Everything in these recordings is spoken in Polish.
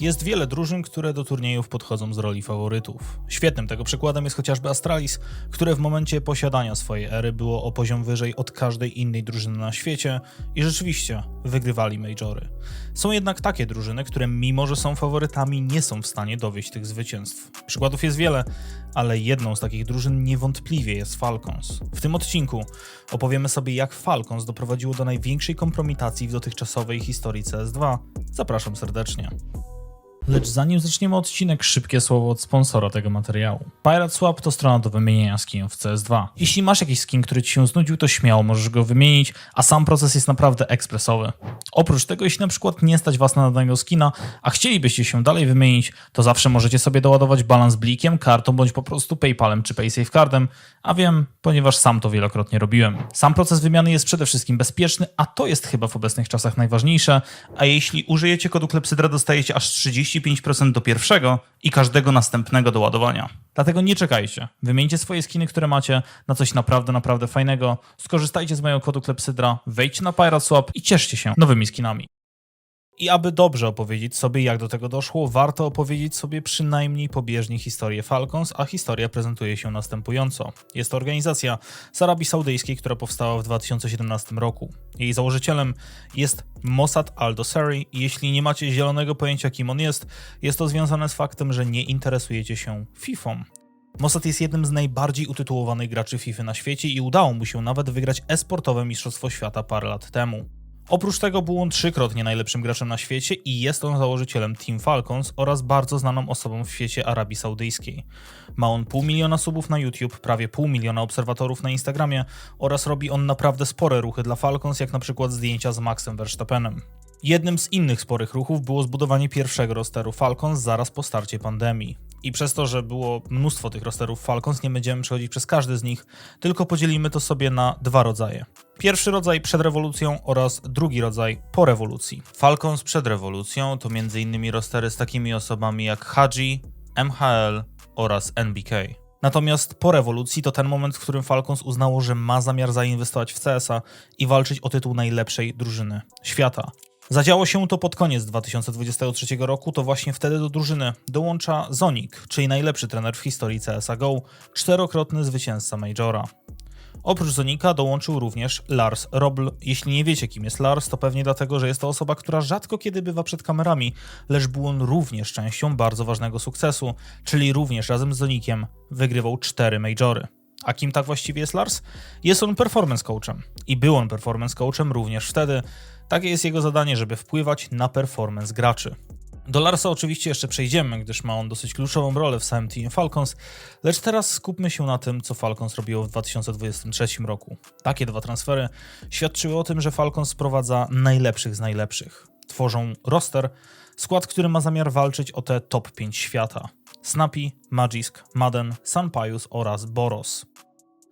Jest wiele drużyn, które do turniejów podchodzą z roli faworytów. Świetnym tego przykładem jest chociażby Astralis, które w momencie posiadania swojej ery było o poziom wyżej od każdej innej drużyny na świecie i rzeczywiście wygrywali majory. Są jednak takie drużyny, które mimo, że są faworytami, nie są w stanie dowieść tych zwycięstw. Przykładów jest wiele, ale jedną z takich drużyn niewątpliwie jest Falcons. W tym odcinku opowiemy sobie, jak Falcons doprowadziło do największej kompromitacji w dotychczasowej historii CS2. Zapraszam serdecznie. Lecz zanim zaczniemy odcinek, szybkie słowo od sponsora tego materiału. Pirate Swap to strona do wymienienia skinów w CS2. Jeśli masz jakiś skin, który ci się znudził, to śmiało możesz go wymienić, a sam proces jest naprawdę ekspresowy. Oprócz tego, jeśli na przykład nie stać was na danego skina, a chcielibyście się dalej wymienić, to zawsze możecie sobie doładować balans blikiem, kartą bądź po prostu PayPalem czy PaySafeCardem, a wiem, ponieważ sam to wielokrotnie robiłem. Sam proces wymiany jest przede wszystkim bezpieczny, a to jest chyba w obecnych czasach najważniejsze, a jeśli użyjecie kodu Klepsydra dostajecie aż 35% do pierwszego i każdego następnego doładowania. Dlatego nie czekajcie. Wymieńcie swoje skiny, które macie na coś naprawdę, naprawdę fajnego. Skorzystajcie z mojego kodu Klepsydra, wejdźcie na Pirate Swap i cieszcie się nowymi skinami. I aby dobrze opowiedzieć sobie, jak do tego doszło, warto opowiedzieć sobie przynajmniej pobieżnie historię Falcons, a historia prezentuje się następująco. Jest to organizacja z Arabii Saudyjskiej, która powstała w 2017 roku. Jej założycielem jest Mossad al-Dosari jeśli nie macie zielonego pojęcia, kim on jest, jest to związane z faktem, że nie interesujecie się FIFA. Mossad jest jednym z najbardziej utytułowanych graczy FIFA na świecie i udało mu się nawet wygrać e-sportowe Mistrzostwo Świata parę lat temu. Oprócz tego był on trzykrotnie najlepszym graczem na świecie i jest on założycielem Team Falcons oraz bardzo znaną osobą w świecie Arabii Saudyjskiej. Ma on pół miliona subów na YouTube, prawie pół miliona obserwatorów na Instagramie oraz robi on naprawdę spore ruchy dla Falcons, jak na przykład zdjęcia z Maxem Verstappenem. Jednym z innych sporych ruchów było zbudowanie pierwszego rosteru Falcons zaraz po starcie pandemii. I przez to, że było mnóstwo tych rosterów Falcons, nie będziemy przechodzić przez każdy z nich, tylko podzielimy to sobie na dwa rodzaje. Pierwszy rodzaj przed rewolucją oraz drugi rodzaj po rewolucji. Falcons przed rewolucją to m.in. rostery z takimi osobami jak Hadji, MHL oraz NBK. Natomiast po rewolucji to ten moment, w którym Falcons uznało, że ma zamiar zainwestować w CS-a i walczyć o tytuł najlepszej drużyny świata. Zadziało się to pod koniec 2023 roku, to właśnie wtedy do drużyny dołącza Zonik, czyli najlepszy trener w historii CSA GO, czterokrotny zwycięzca Majora. Oprócz Zonika dołączył również Lars Robl. Jeśli nie wiecie kim jest Lars, to pewnie dlatego, że jest to osoba, która rzadko kiedy bywa przed kamerami, lecz był on również częścią bardzo ważnego sukcesu, czyli również razem z Zonikiem wygrywał cztery majory. A kim tak właściwie jest Lars? Jest on performance coachem i był on performance coachem również wtedy. Takie jest jego zadanie, żeby wpływać na performance graczy. Do Larsa oczywiście jeszcze przejdziemy, gdyż ma on dosyć kluczową rolę w samym Team Falcons, lecz teraz skupmy się na tym, co Falcons robiło w 2023 roku. Takie dwa transfery świadczyły o tym, że Falcons sprowadza najlepszych z najlepszych. Tworzą roster, skład, który ma zamiar walczyć o te top 5 świata. Snappy, Magisk, Madden, Sanpaius oraz Boros.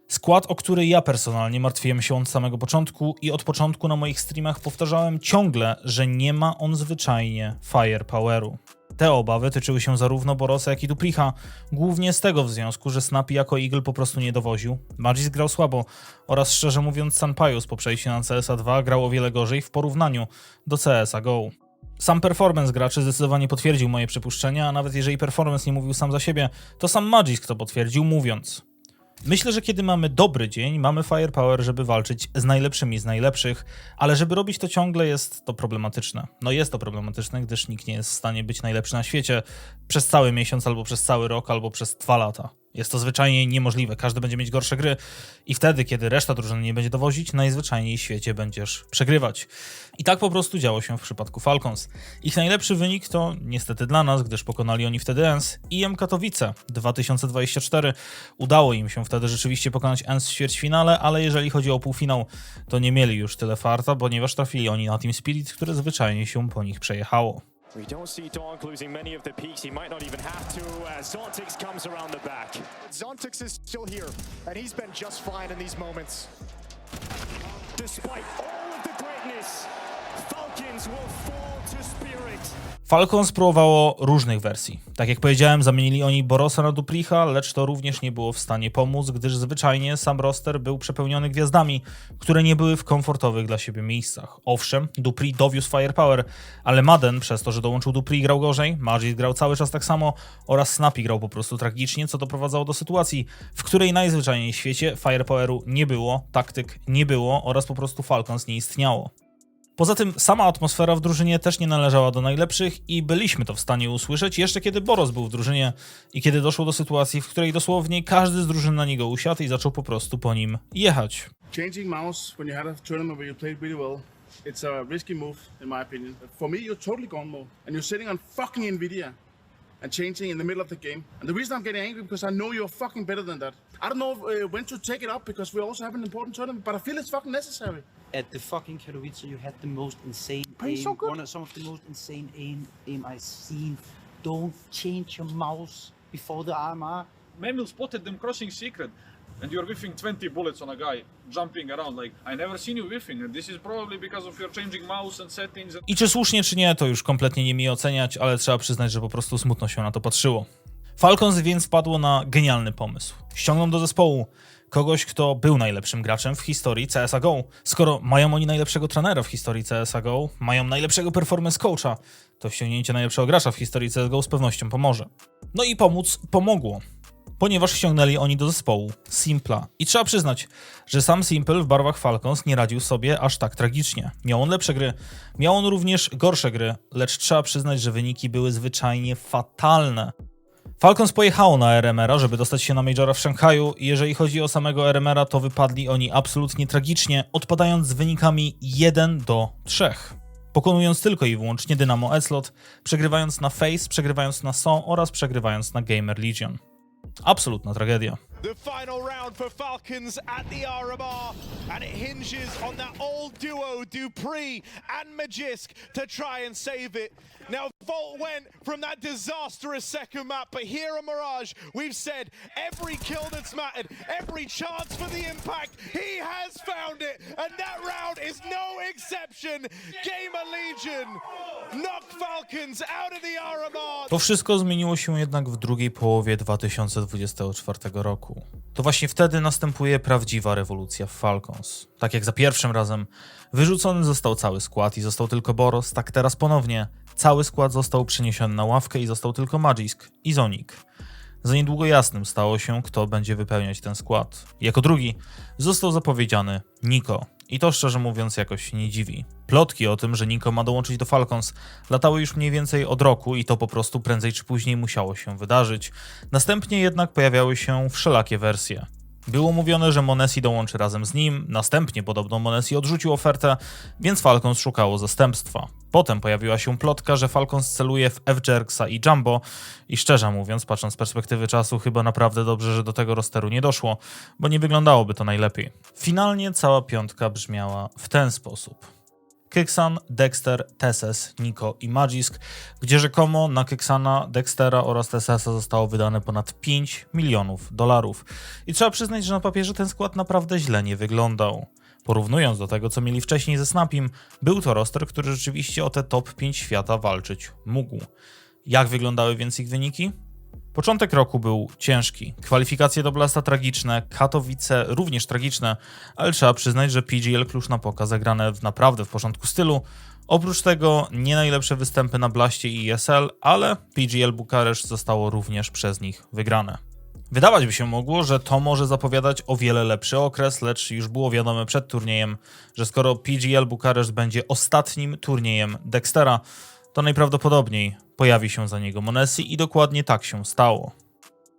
Skład, o który ja personalnie martwiłem się od samego początku i od początku na moich streamach powtarzałem ciągle, że nie ma on zwyczajnie firepoweru. Te obawy tyczyły się zarówno Borosa, jak i Duplicha, głównie z tego w związku, że Snappy jako Eagle po prostu nie dowoził, Magis grał słabo oraz szczerze mówiąc Sanpaius po przejściu na CSA 2 grał o wiele gorzej w porównaniu do CSA GO. Sam performance graczy zdecydowanie potwierdził moje przypuszczenia, a nawet jeżeli performance nie mówił sam za siebie, to sam Magisk to potwierdził mówiąc Myślę, że kiedy mamy dobry dzień, mamy firepower, żeby walczyć z najlepszymi z najlepszych, ale żeby robić to ciągle jest to problematyczne. No jest to problematyczne, gdyż nikt nie jest w stanie być najlepszy na świecie przez cały miesiąc, albo przez cały rok, albo przez dwa lata. Jest to zwyczajnie niemożliwe. Każdy będzie mieć gorsze gry i wtedy, kiedy reszta drużyny nie będzie dowozić, najzwyczajniej w świecie będziesz przegrywać. I tak po prostu działo się w przypadku Falcons. Ich najlepszy wynik to niestety dla nas, gdyż pokonali oni wtedy ENS i M Katowice 2024. Udało im się wtedy rzeczywiście pokonać ENS w ćwierćfinale, ale jeżeli chodzi o półfinał, to nie mieli już tyle farta, ponieważ trafili oni na Team Spirit, które zwyczajnie się po nich przejechało. We don't see Donk losing many of the peaks. He might not even have to as Zontix comes around the back. Zontix is still here, and he's been just fine in these moments. Despite all of the greatness, Falcons will spirit. Falcon spróbowało różnych wersji. Tak jak powiedziałem, zamienili oni Borosa na Dupricha, lecz to również nie było w stanie pomóc, gdyż zwyczajnie sam roster był przepełniony gwiazdami, które nie były w komfortowych dla siebie miejscach. Owszem, Dupri dowiózł firepower, ale Madden przez to, że dołączył Dupri grał gorzej, Magic grał cały czas tak samo oraz Snappy grał po prostu tragicznie, co doprowadzało do sytuacji, w której najzwyczajniej w świecie firepoweru nie było, taktyk nie było oraz po prostu Falcons nie istniało. Poza tym sama atmosfera w drużynie też nie należała do najlepszych i byliśmy to w stanie usłyszeć jeszcze kiedy Boros był w drużynie i kiedy doszło do sytuacji, w której dosłownie każdy z drużyn na niego usiadł i zaczął po prostu po nim jechać. Changing mouse when you had a tournament where you played really well, it's a risky move, in my opinion. For me, you're totally gone mode, and you're sitting on fucking Nvidia and changing in the middle of the game. And the reason I'm getting angry because I know you're fucking better than that. I don't know uh, when to take it up because we also have an important tournament, but I feel it's fucking necessary. at the fucking Katowice, you had the most insane But he's aim. so good. One of some of the most insane aim, aim I've seen. Don't change your mouse before the RMR. Memil spotted them crossing secret, and you're whiffing 20 bullets on a guy jumping around. Like, I never seen you whiffing, and this is probably because of your changing mouse and settings. I czy słusznie, czy nie, to już kompletnie nie mi oceniać, ale trzeba przyznać, że po prostu smutno się na to patrzyło. Falcons więc wpadło na genialny pomysł. Ściągną do zespołu kogoś, kto był najlepszym graczem w historii CSGO. Skoro mają oni najlepszego trenera w historii CSGO, mają najlepszego performance coacha, to ściągnięcie najlepszego gracza w historii CSGO z pewnością pomoże. No i pomóc pomogło. Ponieważ ściągnęli oni do zespołu Simpla. I trzeba przyznać, że sam Simple w barwach Falcons nie radził sobie aż tak tragicznie. Miał on lepsze gry, miał on również gorsze gry, lecz trzeba przyznać, że wyniki były zwyczajnie fatalne. Falcons pojechało na RMR-a, żeby dostać się na Majora w Szanghaju i jeżeli chodzi o samego RMR-a, to wypadli oni absolutnie tragicznie, odpadając z wynikami 1 do 3. Pokonując tylko i wyłącznie Dynamo Eslot, przegrywając na Face, przegrywając na Son oraz przegrywając na Gamer Legion. Absolutna tragedia. The final round for Falcons at the RMR, and it hinges on that old duo, Dupree and Magisk, to try and save it. Now, Volt went from that disastrous second map, but here on Mirage, we've said every kill that's mattered, every chance for the impact, he has found it, and that round is no exception. Gamer Legion knock Falcons out of the RMR. To wszystko zmieniło się jednak w drugiej połowie 2024 roku. To właśnie wtedy następuje prawdziwa rewolucja w Falcons. Tak jak za pierwszym razem wyrzucony został cały skład i został tylko Boros, tak teraz ponownie cały skład został przeniesiony na ławkę i został tylko Magisk i Zonik. Za niedługo jasnym stało się, kto będzie wypełniać ten skład. Jako drugi został zapowiedziany Niko. I to szczerze mówiąc jakoś nie dziwi. Plotki o tym, że Niko ma dołączyć do Falcons, latały już mniej więcej od roku i to po prostu prędzej czy później musiało się wydarzyć. Następnie jednak pojawiały się wszelakie wersje. Było mówione, że Monesi dołączy razem z nim, następnie podobno Monesi odrzucił ofertę, więc Falcons szukało zastępstwa. Potem pojawiła się plotka, że Falcons celuje w F-Jerksa i Jumbo i szczerze mówiąc, patrząc z perspektywy czasu, chyba naprawdę dobrze, że do tego rosteru nie doszło, bo nie wyglądałoby to najlepiej. Finalnie cała piątka brzmiała w ten sposób. Kyksan, Dexter, Tesses, Niko i Magisk, gdzie rzekomo na Kyksana, Dextera oraz Tessesa zostało wydane ponad 5 milionów dolarów. I trzeba przyznać, że na papierze ten skład naprawdę źle nie wyglądał. Porównując do tego, co mieli wcześniej ze Snapim, był to roster, który rzeczywiście o te top 5 świata walczyć mógł. Jak wyglądały więc ich wyniki? Początek roku był ciężki. Kwalifikacje do Blasta tragiczne, Katowice również tragiczne, ale trzeba przyznać, że PGL Klucz na Poka zagrane w naprawdę w porządku stylu. Oprócz tego nie najlepsze występy na Blaście i ESL, ale PGL Bukaresz zostało również przez nich wygrane. Wydawać by się mogło, że to może zapowiadać o wiele lepszy okres, lecz już było wiadome przed turniejem, że skoro PGL Bukareszt będzie ostatnim turniejem Dextera, to najprawdopodobniej pojawi się za niego Monesi i dokładnie tak się stało.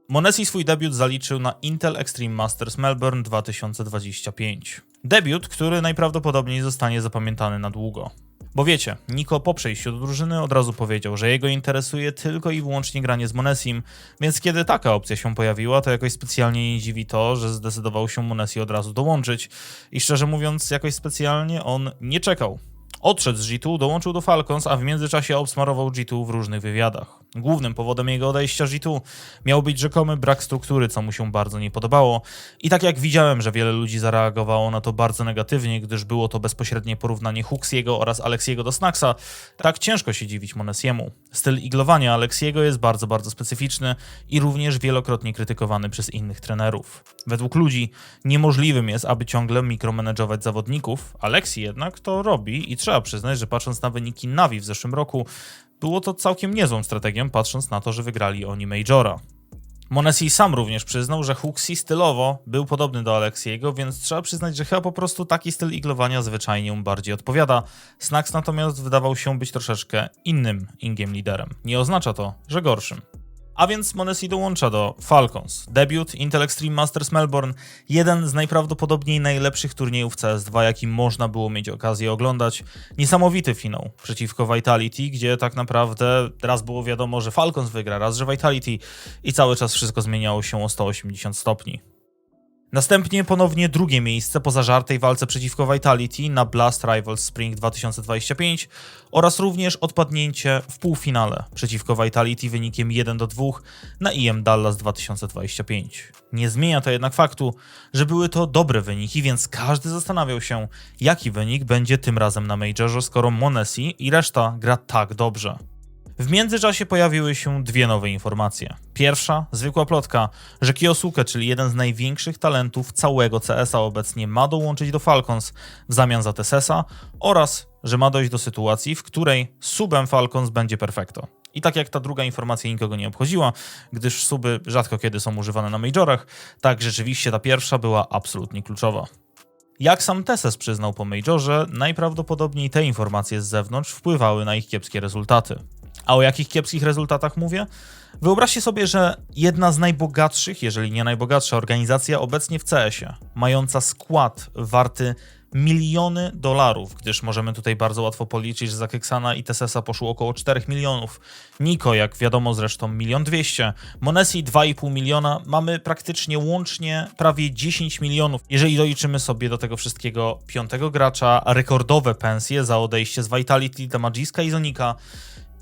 Monesi swój debiut zaliczył na Intel Extreme Masters Melbourne 2025. Debiut, który najprawdopodobniej zostanie zapamiętany na długo. Bo wiecie, Niko po przejściu do drużyny od razu powiedział, że jego interesuje tylko i wyłącznie granie z Monesim, więc kiedy taka opcja się pojawiła, to jakoś specjalnie nie dziwi to, że zdecydował się Monesi od razu dołączyć i szczerze mówiąc, jakoś specjalnie on nie czekał. Odszedł z G2, dołączył do Falcons, a w międzyczasie obsmarował G2 w różnych wywiadach. Głównym powodem jego odejścia G2 miał być rzekomy brak struktury, co mu się bardzo nie podobało. I tak jak widziałem, że wiele ludzi zareagowało na to bardzo negatywnie, gdyż było to bezpośrednie porównanie Huxiego oraz Alexiego do Snacksa, tak ciężko się dziwić Monesiemu. Styl iglowania Alexiego jest bardzo, bardzo specyficzny i również wielokrotnie krytykowany przez innych trenerów. Według ludzi niemożliwym jest, aby ciągle mikromanageować zawodników, Alexi jednak to robi i trzeba przyznać, że patrząc na wyniki Navi w zeszłym roku, było to całkiem niezłą strategią, patrząc na to, że wygrali oni Majora. Monesi sam również przyznał, że Huxi stylowo był podobny do Alexiego, więc trzeba przyznać, że chyba po prostu taki styl iglowania zwyczajnie mu bardziej odpowiada. Snax natomiast wydawał się być troszeczkę innym ingame liderem. Nie oznacza to, że gorszym. A więc Monesi dołącza do Falcons. Debiut Intel Extreme Masters Melbourne, jeden z najprawdopodobniej najlepszych turniejów CS2, jaki można było mieć okazję oglądać. Niesamowity finał przeciwko Vitality, gdzie tak naprawdę raz było wiadomo, że Falcons wygra, raz, że Vitality i cały czas wszystko zmieniało się o 180 stopni. Następnie ponownie drugie miejsce po zażartej walce przeciwko Vitality na Blast Rivals Spring 2025 oraz również odpadnięcie w półfinale przeciwko Vitality wynikiem 1 do 2 na IM Dallas 2025. Nie zmienia to jednak faktu, że były to dobre wyniki, więc każdy zastanawiał się, jaki wynik będzie tym razem na Majorze, skoro Monesi i reszta gra tak dobrze. W międzyczasie pojawiły się dwie nowe informacje. Pierwsza, zwykła plotka, że Kiyosuke, czyli jeden z największych talentów całego CS-a obecnie ma dołączyć do Falcons w zamian za Tessesa oraz, że ma dojść do sytuacji, w której subem Falcons będzie Perfecto. I tak jak ta druga informacja nikogo nie obchodziła, gdyż suby rzadko kiedy są używane na majorach, tak rzeczywiście ta pierwsza była absolutnie kluczowa. Jak sam Tesses przyznał po Majorze, najprawdopodobniej te informacje z zewnątrz wpływały na ich kiepskie rezultaty. A o jakich kiepskich rezultatach mówię? Wyobraźcie sobie, że jedna z najbogatszych, jeżeli nie najbogatsza organizacja obecnie w CS-ie, mająca skład warty miliony dolarów, gdyż możemy tutaj bardzo łatwo policzyć, że za Keksana i Tessesa poszło około 4 milionów. Niko, jak wiadomo zresztą, milion dwieście. Monesi 2,5 miliona. Mamy praktycznie łącznie prawie 10 milionów. Jeżeli doliczymy sobie do tego wszystkiego piątego gracza, rekordowe pensje za odejście z Vitality, Damagiska i Zonika,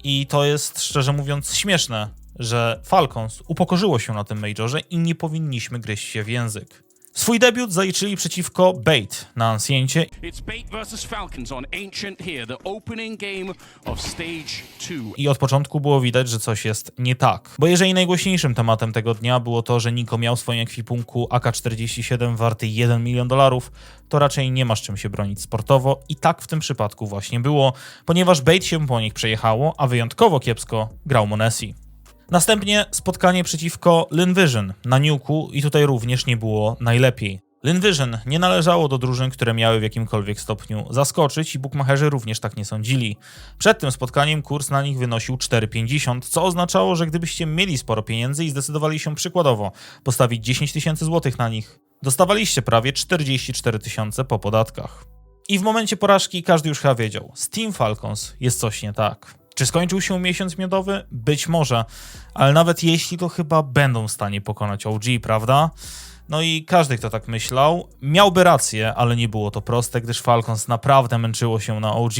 i to jest, szczerze mówiąc, śmieszne, że Falcons upokorzyło się na tym majorze i nie powinniśmy gryźć się w język. Swój debiut zaliczyli przeciwko Bait na Anciencie It's Bait versus Falcons on Ancient here, the opening game of stage two. i od początku było widać, że coś jest nie tak. Bo jeżeli najgłośniejszym tematem tego dnia było to, że Niko miał w swoim ekwipunku AK-47 warty 1 milion dolarów, to raczej nie ma z czym się bronić sportowo i tak w tym przypadku właśnie było, ponieważ Bait się po nich przejechało, a wyjątkowo kiepsko grał Monesi. Następnie spotkanie przeciwko Linvision na Nuku i tutaj również nie było najlepiej. Linvision nie należało do drużyn, które miały w jakimkolwiek stopniu zaskoczyć i bookmacherzy również tak nie sądzili. Przed tym spotkaniem kurs na nich wynosił 4,50, co oznaczało, że gdybyście mieli sporo pieniędzy i zdecydowali się przykładowo postawić 10 tysięcy złotych na nich, dostawaliście prawie 44 tysiące po podatkach. I w momencie porażki każdy już chyba wiedział, z Team Falcons jest coś nie tak. Czy skończył się miesiąc miodowy? Być może, ale nawet jeśli to chyba będą w stanie pokonać OG, prawda? No i każdy, kto tak myślał, miałby rację, ale nie było to proste, gdyż Falcons naprawdę męczyło się na OG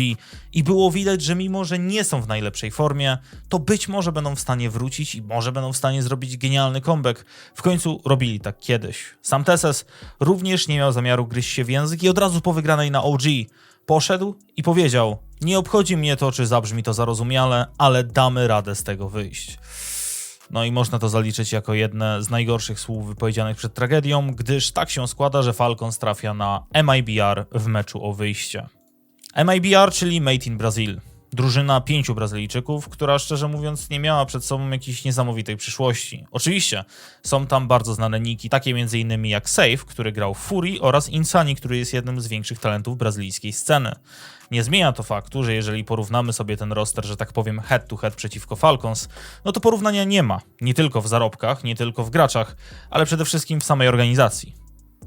i było widać, że mimo, że nie są w najlepszej formie, to być może będą w stanie wrócić i może będą w stanie zrobić genialny comeback. W końcu robili tak kiedyś. Sam Tesses również nie miał zamiaru gryźć się w język i od razu po wygranej na OG poszedł i powiedział: Nie obchodzi mnie to, czy zabrzmi to zarozumiale, ale damy radę z tego wyjść. No i można to zaliczyć jako jedne z najgorszych słów wypowiedzianych przed tragedią, gdyż tak się składa, że Falcons trafia na MIBR w meczu o wyjście. MIBR, czyli Made in Brazil. Drużyna pięciu Brazylijczyków, która szczerze mówiąc nie miała przed sobą jakiejś niesamowitej przyszłości. Oczywiście są tam bardzo znane niki, takie m.in. jak Safe, który grał w Fury oraz Insani, który jest jednym z większych talentów brazylijskiej sceny. Nie zmienia to faktu, że jeżeli porównamy sobie ten roster, że tak powiem, head to head przeciwko Falcons, no to porównania nie ma. Nie tylko w zarobkach, nie tylko w graczach, ale przede wszystkim w samej organizacji.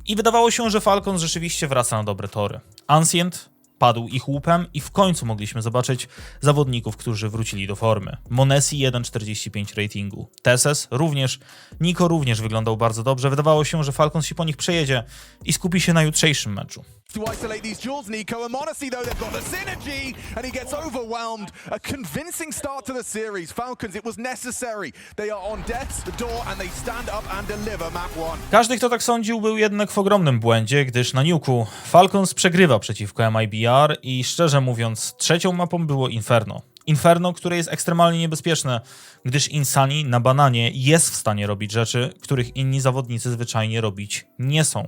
I wydawało się, że Falcons rzeczywiście wraca na dobre tory. Ancient padł ich łupem i w końcu mogliśmy zobaczyć zawodników, którzy wrócili do formy. Monesi 1,45 ratingu, Teses również, Niko również wyglądał bardzo dobrze. Wydawało się, że Falcons się po nich przejedzie i skupi się na jutrzejszym meczu. to isolate these duels, Nico. And Monacy, though, they've got the synergy, and he gets overwhelmed. A convincing start to the series. Falcons, it was necessary. They are on death's door, and they stand up and deliver map one. Każdy, kto tak sądził, był jednak w ogromnym błędzie, gdyż na Nuku Falcons przegrywa przeciwko MIBR i szczerze mówiąc, trzecią mapą było Inferno. Inferno, które jest ekstremalnie niebezpieczne, gdyż Insani na bananie jest w stanie robić rzeczy, których inni zawodnicy zwyczajnie robić nie są.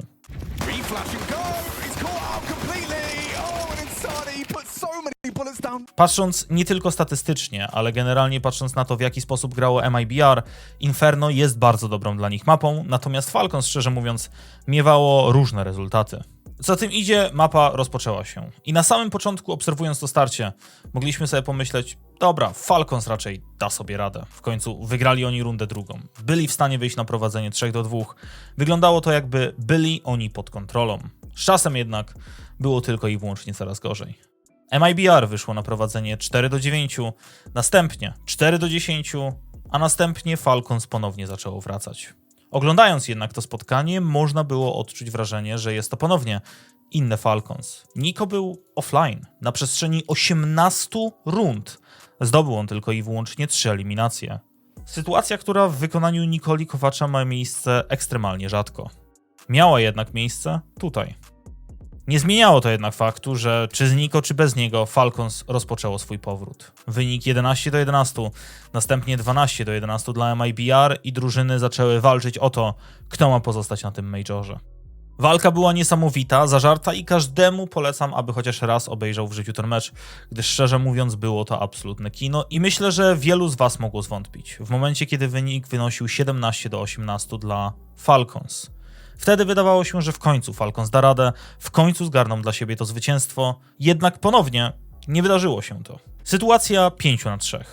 Oh. Patrząc nie tylko statystycznie, ale generalnie patrząc na to, w jaki sposób grało MIBR, Inferno jest bardzo dobrą dla nich mapą, natomiast Falcons, szczerze mówiąc, miewało różne rezultaty. Co tym idzie, mapa rozpoczęła się. I na samym początku, obserwując to starcie, mogliśmy sobie pomyśleć, dobra, Falcons raczej da sobie radę. W końcu wygrali oni rundę drugą. Byli w stanie wyjść na prowadzenie 3 do 2. Wyglądało to jakby byli oni pod kontrolą. Z czasem jednak było tylko i wyłącznie coraz gorzej. MIBR wyszło na prowadzenie 4 do 9, następnie 4 do 10, a następnie Falcons ponownie zaczęło wracać. Oglądając jednak to spotkanie, można było odczuć wrażenie, że jest to ponownie inne Falcons. Niko był offline. Na przestrzeni 18 rund zdobył on tylko i wyłącznie 3 eliminacje. Sytuacja, która w wykonaniu Nikoli Kowacza ma miejsce ekstremalnie rzadko. Miała jednak miejsce tutaj. Nie zmieniało to jednak faktu, że czy z Niko, czy bez niego Falcons rozpoczęło swój powrót. Wynik 11 do 11, następnie 12 do 11 dla MIBR i drużyny zaczęły walczyć o to, kto ma pozostać na tym majorze. Walka była niesamowita, zażarta i każdemu polecam, aby chociaż raz obejrzał w życiu ten mecz, gdyż szczerze mówiąc było to absolutne kino i myślę, że wielu z Was mogło zwątpić. W momencie, kiedy wynik wynosił 17 do 18 dla Falcons. Wtedy wydawało się, że w końcu Falcons da radę, w końcu zgarną dla siebie to zwycięstwo, jednak ponownie nie wydarzyło się to. Sytuacja 5 na 3.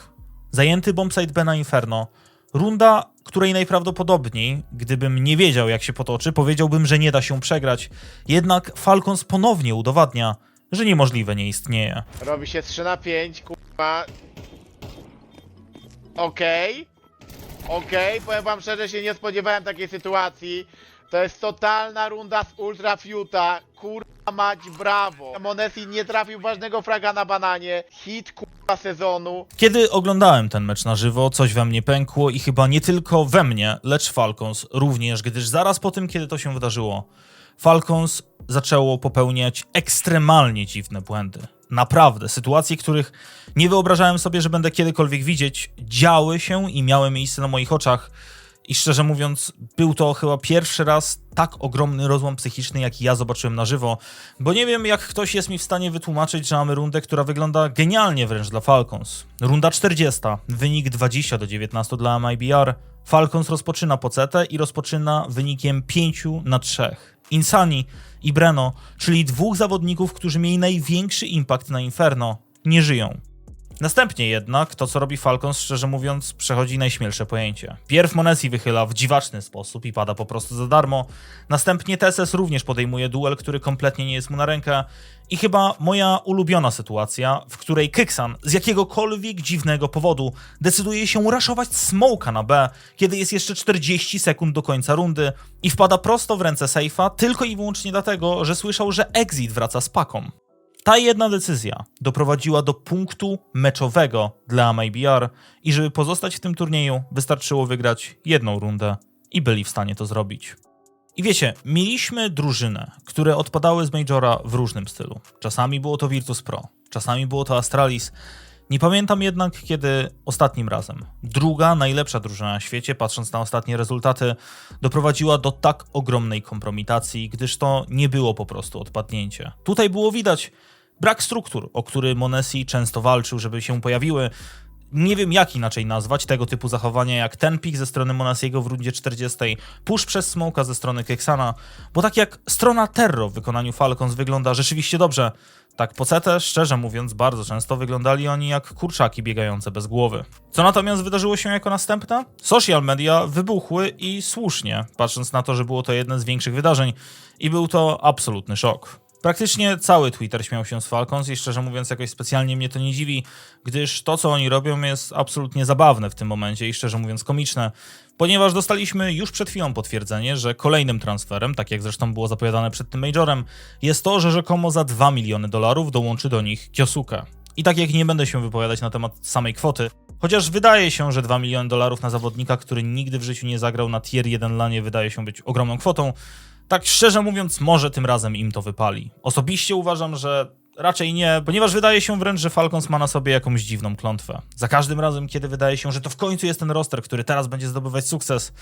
Zajęty bombsite B na Inferno, runda, której najprawdopodobniej, gdybym nie wiedział jak się potoczy, powiedziałbym, że nie da się przegrać, jednak Falcons ponownie udowadnia, że niemożliwe nie istnieje. Robi się 3 na 5, kurwa. Okej. Okej, powiem wam szczerze, się nie spodziewałem takiej sytuacji. To jest totalna runda z Ultra Fiuta. Kurwa mać, brawo. Monesi nie trafił ważnego fraga na bananie. Hit kurwa sezonu. Kiedy oglądałem ten mecz na żywo, coś we mnie pękło i chyba nie tylko we mnie, lecz Falcons również, gdyż zaraz po tym, kiedy to się wydarzyło, Falcons zaczęło popełniać ekstremalnie dziwne błędy. Naprawdę, sytuacje, których nie wyobrażałem sobie, że będę kiedykolwiek widzieć, działy się i miały miejsce na moich oczach. I szczerze mówiąc, był to chyba pierwszy raz tak ogromny rozłam psychiczny, jaki ja zobaczyłem na żywo, bo nie wiem, jak ktoś jest mi w stanie wytłumaczyć, że mamy rundę, która wygląda genialnie wręcz dla Falcons. Runda 40, wynik 20 do 19 dla MIBR. Falcons rozpoczyna po CT i rozpoczyna wynikiem 5 na 3. Insani i Breno, czyli dwóch zawodników, którzy mieli największy impact na Inferno, nie żyją. Następnie jednak to, co robi Falcons, szczerze mówiąc, przechodzi najśmielsze pojęcie. Pierw Monesi wychyla w dziwaczny sposób i pada po prostu za darmo. Następnie TSS również podejmuje duel, który kompletnie nie jest mu na rękę. I chyba moja ulubiona sytuacja, w której Kyksan z jakiegokolwiek dziwnego powodu decyduje się raszować smoka na B, kiedy jest jeszcze 40 sekund do końca rundy i wpada prosto w ręce Seifa tylko i wyłącznie dlatego, że słyszał, że Exit wraca z paką. Ta jedna decyzja doprowadziła do punktu meczowego dla MIBR i żeby pozostać w tym turnieju wystarczyło wygrać jedną rundę i byli w stanie to zrobić. I wiecie, mieliśmy drużyny, które odpadały z Majora w różnym stylu. Czasami było to Virtus Pro, czasami było to Astralis. Nie pamiętam jednak, kiedy ostatnim razem druga najlepsza drużyna na świecie, patrząc na ostatnie rezultaty, doprowadziła do tak ogromnej kompromitacji, gdyż to nie było po prostu odpadnięcie. Tutaj było widać brak struktur, o który Monesi często walczył, żeby się pojawiły. Nie wiem jak inaczej nazwać tego typu zachowania jak ten pik ze strony Monasiego w rundzie 40, push przez Smoka ze strony Keksana, bo tak jak strona Terro w wykonaniu Falcons wygląda rzeczywiście dobrze, tak po CT, szczerze mówiąc, bardzo często wyglądali oni jak kurczaki biegające bez głowy. Co natomiast wydarzyło się jako następne? Social media wybuchły i słusznie, patrząc na to, że było to jedno z większych wydarzeń i był to absolutny szok. Praktycznie cały Twitter śmiał się z Falcons i szczerze mówiąc jakoś specjalnie mnie to nie dziwi, gdyż to co oni robią jest absolutnie zabawne w tym momencie i szczerze mówiąc komiczne, ponieważ dostaliśmy już przed chwilą potwierdzenie, że kolejnym transferem, tak jak zresztą było zapowiadane przed tym Majorem, jest to, że rzekomo za 2 miliony dolarów dołączy do nich Kiosuke. I tak jak nie będę się wypowiadać na temat samej kwoty, chociaż wydaje się, że 2 miliony dolarów na zawodnika, który nigdy w życiu nie zagrał na tier 1 lanie wydaje się być ogromną kwotą, tak szczerze mówiąc, może tym razem im to wypali. Osobiście uważam, że raczej nie, ponieważ wydaje się wręcz, że Falcons ma na sobie jakąś dziwną klątwę. Za każdym razem, kiedy wydaje się, że to w końcu jest ten roster, który teraz będzie zdobywać sukces,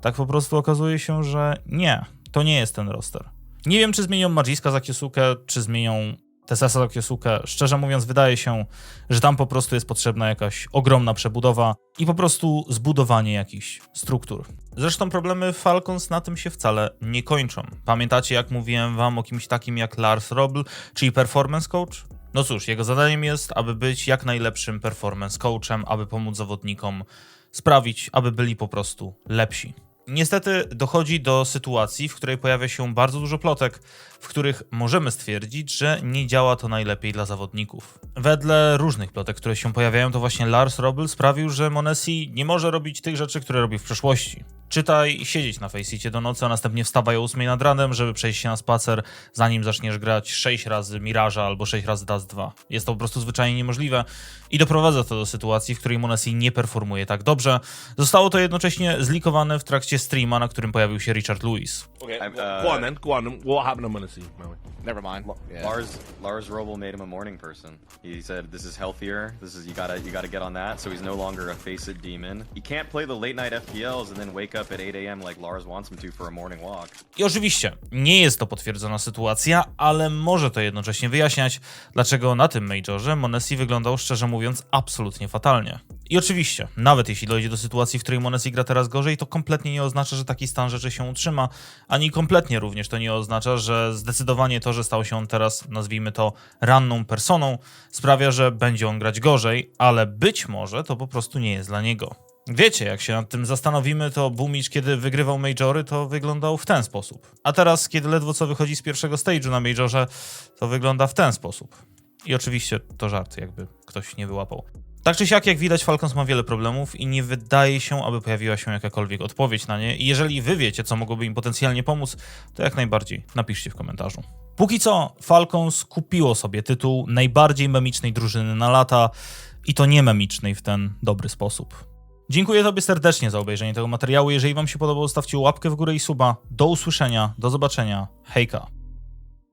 tak po prostu okazuje się, że nie, to nie jest ten roster. Nie wiem, czy zmienią Magiska za Kiosuke, czy zmienią Tesesa za Kiosuke. Szczerze mówiąc, wydaje się, że tam po prostu jest potrzebna jakaś ogromna przebudowa i po prostu zbudowanie jakichś struktur. Zresztą problemy Falcons na tym się wcale nie kończą. Pamiętacie, jak mówiłem wam o kimś takim jak Lars Robl, czyli performance coach? No cóż, jego zadaniem jest, aby być jak najlepszym performance coachem, aby pomóc zawodnikom sprawić, aby byli po prostu lepsi. Niestety dochodzi do sytuacji, w której pojawia się bardzo dużo plotek, w których możemy stwierdzić, że nie działa to najlepiej dla zawodników. Wedle różnych plotek, które się pojawiają, to właśnie Lars Robel sprawił, że Monesi nie może robić tych rzeczy, które robił w przeszłości. Czytaj siedzieć na Faceicie do nocy, a następnie wstawaj o 8 nad ranem, żeby przejść się na spacer, zanim zaczniesz grać 6 razy Mirage'a albo 6 razy Dust 2. Jest to po prostu zwyczajnie niemożliwe i doprowadza to do sytuacji, w której Monesi nie performuje tak dobrze. Zostało to jednocześnie zlikowane w trakcie streama, na którym pojawił się Richard Lewis. Okay, I'm, go uh, on then. Go on. What happened to Muncie, Maui? Never mind. Yeah. Lars Lars Robel made him a morning person. He said this is healthier. This is you gotta you gotta get on that. So he's no longer a face it demon. He can't play the late night FPLs and then wake up at 8 a.m. like Lars wants him to for a morning walk. I oczywiście nie jest to potwierdzona sytuacja, ale może to jednocześnie wyjaśniać, dlaczego na tym Majorze Monesi wyglądał szczerze mówiąc absolutnie fatalnie. I oczywiście, nawet jeśli dojdzie do sytuacji, w której Monesi gra teraz gorzej, to kompletnie nie oznacza, że taki stan rzeczy się utrzyma, ani kompletnie również to nie oznacza, że zdecydowanie to, że stał się on teraz, nazwijmy to, ranną personą, sprawia, że będzie on grać gorzej, ale być może to po prostu nie jest dla niego. Wiecie, jak się nad tym zastanowimy, to Bumicz, kiedy wygrywał Majory, to wyglądał w ten sposób. A teraz, kiedy ledwo co wychodzi z pierwszego stage'u na Majorze, to wygląda w ten sposób. I oczywiście to żart, jakby ktoś nie wyłapał. Tak czy siak, jak widać, Falcons ma wiele problemów i nie wydaje się, aby pojawiła się jakakolwiek odpowiedź na nie. I jeżeli wy wiecie, co mogłoby im potencjalnie pomóc, to jak najbardziej napiszcie w komentarzu. Póki co, Falcons kupiło sobie tytuł najbardziej memicznej drużyny na lata i to nie memicznej w ten dobry sposób. Dziękuję Tobie serdecznie za obejrzenie tego materiału. Jeżeli Wam się podobał, zostawcie łapkę w górę i suba. Do usłyszenia, do zobaczenia. Hejka.